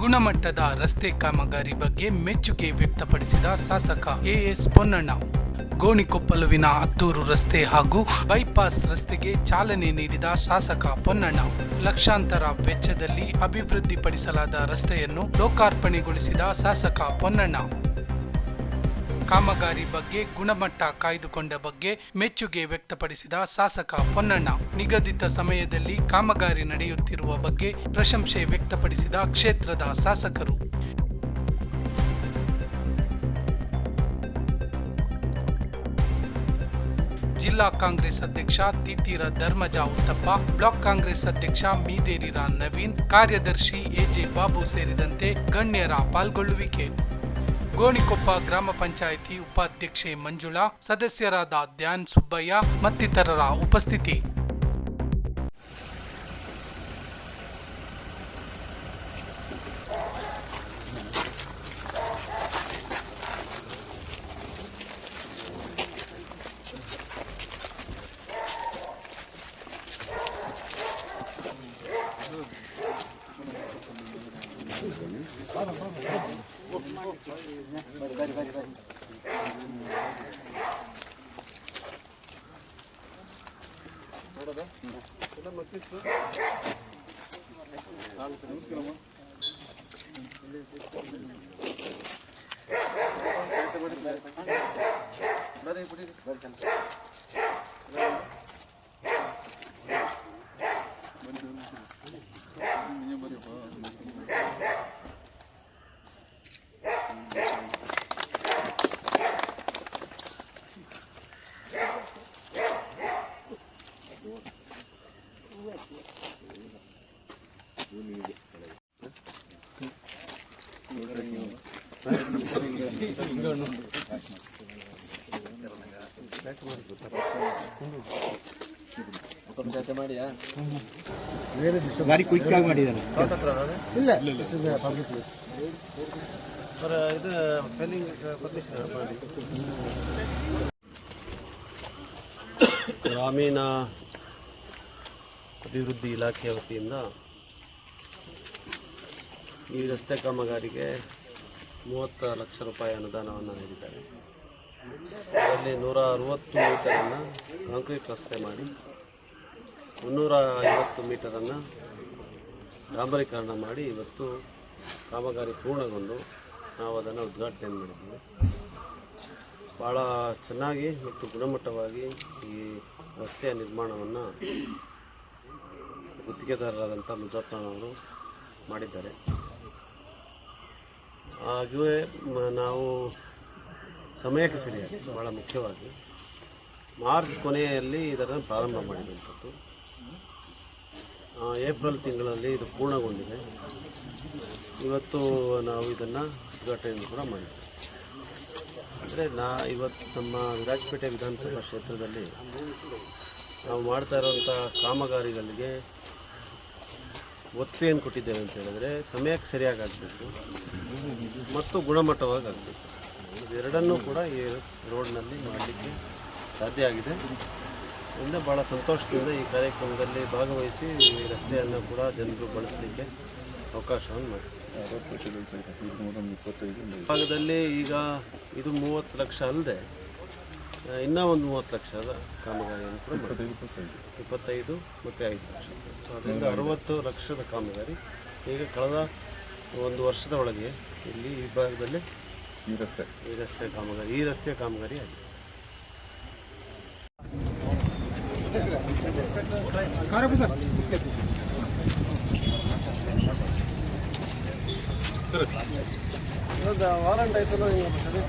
ಗುಣಮಟ್ಟದ ರಸ್ತೆ ಕಾಮಗಾರಿ ಬಗ್ಗೆ ಮೆಚ್ಚುಗೆ ವ್ಯಕ್ತಪಡಿಸಿದ ಶಾಸಕ ಎಎಸ್ ಪೊನ್ನಣ್ಣ, ಗೋಣಿಕೊಪ್ಪಲುವಿನ ಹತ್ತೂರು ರಸ್ತೆ ಹಾಗೂ ಬೈಪಾಸ್ ರಸ್ತೆಗೆ ಚಾಲನೆ ನೀಡಿದ ಶಾಸಕ ಪೊನ್ನಣ್ಣ, ಲಕ್ಷಾಂತರ ವೆಚ್ಚದಲ್ಲಿ ಅಭಿವೃದ್ಧಿಪಡಿಸಲಾದ ರಸ್ತೆಯನ್ನು ಲೋಕಾರ್ಪಣೆಗೊಳಿಸಿದ ಶಾಸಕ ಪೊನ್ನಣ್ಣ. ಕಾಮಗಾರಿ ಬಗ್ಗೆ, ಗುಣಮಟ್ಟ ಕಾಯ್ದುಕೊಂಡ ಬಗ್ಗೆ ಮೆಚ್ಚುಗೆ ವ್ಯಕ್ತಪಡಿಸಿದ ಶಾಸಕ ಪೊನ್ನಣ್ಣ. ನಿಗದಿತ ಸಮಯದಲ್ಲಿ ಕಾಮಗಾರಿ ನಡೆಯುತ್ತಿರುವ ಬಗ್ಗೆ ಪ್ರಶಂಸೆ ವ್ಯಕ್ತಪಡಿಸಿದ ಕ್ಷೇತ್ರದ ಶಾಸಕರು. ಜಿಲ್ಲಾ ಕಾಂಗ್ರೆಸ್ ಅಧ್ಯಕ್ಷ ತಿತ್ತೀರ ಧರ್ಮಜ ಉತ್ತಪ್ಪ, ಬ್ಲಾಕ್ ಕಾಂಗ್ರೆಸ್ ಅಧ್ಯಕ್ಷ ಮೀದೇರಿರ ನವೀನ್, ಕಾರ್ಯದರ್ಶಿ ಎಜೆ ಬಾಬು ಸೇರಿದಂತೆ ಗಣ್ಯರ ಪಾಲ್ಗೊಳ್ಳುವಿಕೆ. ಗೋಣಿಕೊಪ್ಪ ಗ್ರಾಮ ಪಂಚಾಯಿತಿ ಉಪಾಧ್ಯಕ್ಷೆ ಮಂಜುಳಾ ಸದಸ್ಯರಾದ ಧ್ಯಾನ್ ಸುಬ್ಬಯ್ಯ ಮತ್ತಿತರರ ಉಪಸ್ಥಿತಿ. ಬರೀ ಬರೀ ಗಾಡಿ ಕ್ವಿಕ್ ಆಗಿ ಮಾಡಿದ್ದಾರೆ ಇಲ್ಲ ಇದು ಫೈಲಿಂಗ್ ಪರ್ಮಿಷನ್ ಮಾಡಿ. ಗ್ರಾಮೀಣ ಅಭಿವೃದ್ಧಿ ಇಲಾಖೆಯ ವತಿಯಿಂದ ಈ ರಸ್ತೆ ಕಾಮಗಾರಿಗೆ ಮೂವತ್ತು ಲಕ್ಷ ರೂಪಾಯಿ ಅನುದಾನವನ್ನು ನೀಡಿದ್ದಾರೆ. ಅದರಲ್ಲಿ ನೂರ ಅರವತ್ತು ಮೀಟರನ್ನು ಕಾಂಕ್ರೀಟ್ ರಸ್ತೆ ಮಾಡಿ, ಮುನ್ನೂರ ಐವತ್ತು ಮೀಟರನ್ನು ಡಾಂಬರೀಕರಣ ಮಾಡಿ ಇವತ್ತು ಕಾಮಗಾರಿ ಪೂರ್ಣಗೊಂಡು ನಾವು ಅದನ್ನು ಉದ್ಘಾಟನೆ ಮಾಡಿದ್ದೀವಿ. ಭಾಳ ಚೆನ್ನಾಗಿ ಮತ್ತು ಗುಣಮಟ್ಟವಾಗಿ ಈ ರಸ್ತೆಯ ನಿರ್ಮಾಣವನ್ನು ಗುತ್ತಿಗೆದಾರರಾದಂಥ ಮುಜಪ್ಪನವರು ಮಾಡಿದ್ದಾರೆ. ಹಾಗೆಯೇ ಮ- ನಾವು ಸಮಯಕ್ಕೆ ಸರಿಯಾಗಿ ಭಾಳ ಮುಖ್ಯವಾಗಿ ಮಾರ್ಚ್ ಕೊನೆಯಲ್ಲಿ ಇದನ್ನು ಪ್ರಾರಂಭ ಮಾಡಿದಂಥದ್ದು. ಏಪ್ರಿಲ್ ತಿಂಗಳಲ್ಲಿ ಇದು ಪೂರ್ಣಗೊಂಡಿದೆ. ಇವತ್ತು ನಾವು ಇದನ್ನು ಉದ್ಘಾಟನೆಯನ್ನು ಕೂಡ ಮಾಡಿದ್ದೇವೆ ಅಂದರೆ ನಾ, ಇವತ್ತು ನಮ್ಮ ವಿರಾಜಪೇಟೆ ವಿಧಾನಸಭಾ ಕ್ಷೇತ್ರದಲ್ಲಿ ನಾವು ಮಾಡ್ತಾ ಇರೋವಂಥ ಕಾಮಗಾರಿಗಳಿಗೆ ಒತ್ತು ಏನು ಕೊಟ್ಟಿದ್ದೇವೆ ಅಂತ ಹೇಳಿದ್ರೆ ಸಮಯಕ್ಕೆ ಸರಿಯಾಗಿ ಆಗಬೇಕು ಮತ್ತು ಗುಣಮಟ್ಟವಾಗಿ ಆಗಬೇಕು ಇದೆರಡನ್ನೂ ಕೂಡ ಈ ರೋಡ್ನಲ್ಲಿ ಮಾಡಲಿಕ್ಕೆ ಸಾಧ್ಯ ಆಗಿದೆ. ಇಂದ ಭಾಳ ಸಂತೋಷದಿಂದ ಈ ಕಾರ್ಯಕ್ರಮದಲ್ಲಿ ಭಾಗವಹಿಸಿ ಈ ರಸ್ತೆಯನ್ನು ಕೂಡ ಜನರು ಬಳಸಲಿಕ್ಕೆ ಅವಕಾಶವನ್ನು ಮಾಡಿ ಭಾಗದಲ್ಲಿ ಈಗ ಇದು ಮೂವತ್ತು ಲಕ್ಷ ಅಲ್ಲದೆ ಇನ್ನೂ ಒಂದು ಮೂವತ್ತು ಲಕ್ಷದ ಕಾಮಗಾರಿಯನ್ನು ಕೂಡ ಮಾಡಿದ್ದೀವಿ. ಇಪ್ಪತ್ತೈದು ಮತ್ತು ಐದು ಲಕ್ಷ. ಸೊ ಅದರಿಂದ ಅರವತ್ತು ಲಕ್ಷದ ಕಾಮಗಾರಿ. ಈಗ ಕಳೆದ ಒಂದು ವರ್ಷದ ಒಳಗೆ ಇಲ್ಲಿ ಈ ಭಾಗದಲ್ಲಿ ಈ ರಸ್ತೆ. ಈ ರಸ್ತೆ ಕಾಮಗಾರಿ ಈ ರಸ್ತೆಯ ಕಾಮಗಾರಿ ಆಗಿದೆ. ವಾರಂಟ್ ಆಯ್ತಲ್ಲ ಸರ್ವಿಸ್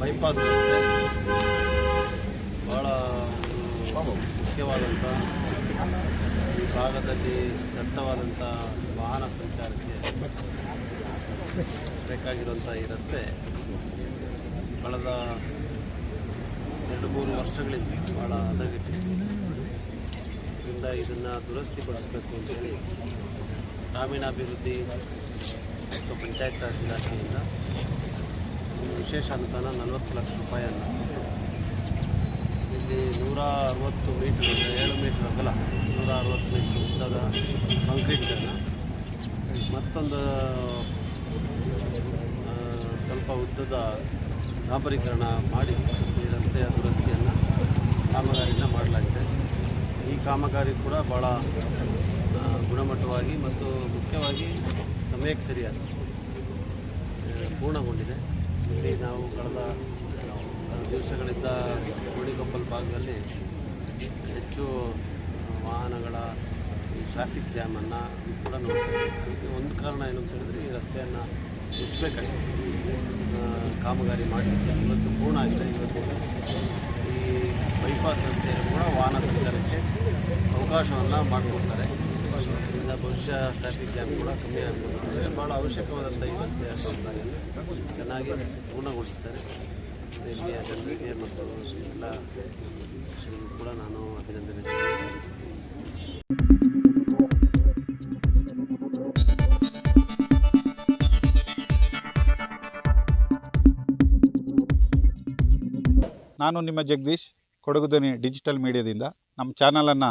ಬೈಪಾಸ್ ರಸ್ತೆ. ಭಾಳ ಮುಖ್ಯವಾದಂಥ ಭಾಗದಲ್ಲಿ ದಟ್ಟವಾದಂಥ ವಾಹನ ಸಂಚಾರಕ್ಕೆ ಬೇಕಾಗಿರುವಂಥ ಈ ರಸ್ತೆ ಕಳೆದ ಎರಡು ಮೂರು ವರ್ಷಗಳಿಂದ ಭಾಳ ಹದಗೆಟ್ಟಿದೆ. ಇದರಿಂದ ಇದನ್ನು ದುರಸ್ತಿಗೊಳಿಸಬೇಕು ಅಂತೇಳಿ ಗ್ರಾಮೀಣಾಭಿವೃದ್ಧಿ ಮತ್ತು ಪಂಚಾಯತ್ ರಾಜ್ ಇಲಾಖೆಯಿಂದ ವಿಶೇಷ ಅನುದಾನ ನಲವತ್ತು ಲಕ್ಷ ರೂಪಾಯಿಯನ್ನು ಇಲ್ಲಿ ನೂರ ಅರವತ್ತು ಮೀಟ್ರ್, ಏಳು ಮೀಟ್ರ್ ಅಗಲ, ನೂರ ಅರವತ್ತು ಮೀಟ್ರ್ ಉದ್ದದ ಕಾಂಕ್ರೀಟನ್ನು ಮತ್ತೊಂದು ಸ್ವಲ್ಪ ಉದ್ದದ ಡಾಂಬರೀಕರಣ ಮಾಡಿ ಈ ರಸ್ತೆಯ ದುರಸ್ತಿಯನ್ನು ಕಾಮಗಾರಿಯನ್ನು ಮಾಡಲಾಗಿದೆ. ಈ ಕಾಮಗಾರಿ ಕೂಡ ಭಾಳ ಗುಣಮಟ್ಟವಾಗಿ ಮತ್ತು ಮುಖ್ಯವಾಗಿ ಸಮಯಕ್ಕೆ ಸರಿಯಾದ ಪೂರ್ಣಗೊಂಡಿದೆ. ಇಲ್ಲಿ ನಾವು ಕಳೆದ ದಿವಸಗಳಿಂದ ಗೋಣಿಕೊಪ್ಪಲ್ ಭಾಗದಲ್ಲಿ ಹೆಚ್ಚು ವಾಹನಗಳ ಟ್ರಾಫಿಕ್ ಜಾಮನ್ನು ಕೂಡ ನೋಡ್ತೀವಿ ಒಂದು ಕಾರಣ ಏನು ಅಂತ ಹೇಳಿದ್ರೆ, ಈ ರಸ್ತೆಯನ್ನು ಮುಚ್ಚಬೇಕಾಗಿದೆ ಕಾಮಗಾರಿ ಮಾಡಲಿಕ್ಕೆ ಇವತ್ತು ಪೂರ್ಣ ಆಗಿದೆ. ಇವತ್ತು ಈ ಬೈಪಾಸ್ ರಸ್ತೆಯಲ್ಲಿ ಕೂಡ ವಾಹನ ಸಂಚಾರಕ್ಕೆ ಅವಕಾಶವನ್ನು ಮಾಡಿಕೊಡ್ತಾರೆ. ಇದರಿಂದ ಬಹುಶಃ ಟ್ರಾಫಿಕ್ ಜಾಮ್ ಕೂಡ ಕಮ್ಮಿ ಆಗ್ಬೋದು. ಭಾಳ ಅವಶ್ಯಕವಾದಂಥ ಈ ರಸ್ತೆ ಚೆನ್ನಾಗಿ ಪೂರ್ಣಗೊಳಿಸಿದ್ದಾರೆ ಇಲ್ಲಿಯ ಜನರಿಗೆ ಮತ್ತು ಎಲ್ಲ ಕೂಡ ನಾನು ಅಭಿನಂದನೆ ನಾನು ನಿಮ್ಮ ಜಗದೀಶ್ ಕೊಡಗುದನಿ ಡಿಜಿಟಲ್ ಮೀಡಿಯಾದಿಂದ ನಮ್ಮ ಚಾನಲನ್ನು